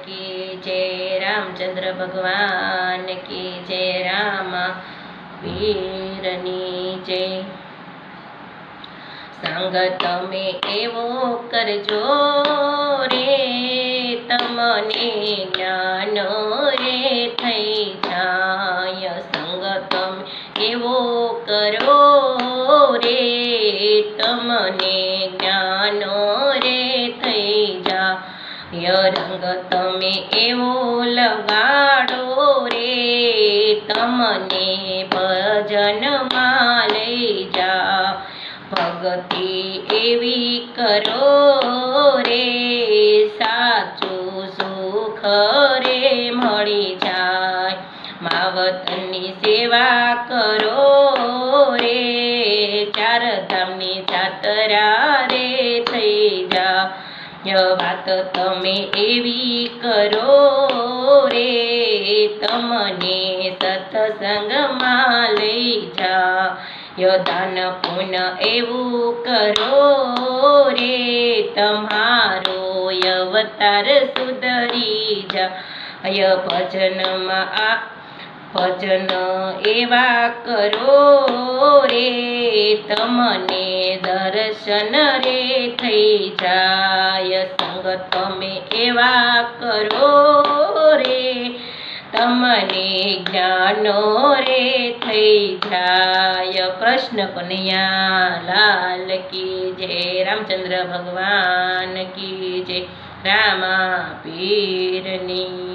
કી જય રામચંદ્ર ભગવાન કી જય રામા પીરની જય સંગ તમે એવો કરજો રે તમને જ્ઞાન રે થઈ જાય સંગ તમે એવો કરો રે તમને જ્ઞાન જાય રંગ તમે એવો લગાડો રે, તમને ભજનમાં લઈ જા. ભક્તિ એવી કરો રે, સાચું સુખ રે મળી જાય. માવતની સેવા કરો રે, ચાર ધામની જાતરા જા વાત તમે એવી કરો રે, તમને સત્સંગમાં લઈ જા યદાન પુન એવું કરો રે, તમારો અવતાર સુધરી જા અય ભજનમાં આ ભજન એવા કરો રે, તમને દર્શન રે થઈ સંગ તમે એવા કરો રે. તમને જ્ઞાનો રે થઈ જાય. કૃષ્ણ કનૈયા લાલ કી જય. રામચંદ્ર ભગવાન કી જય. રામા પીરની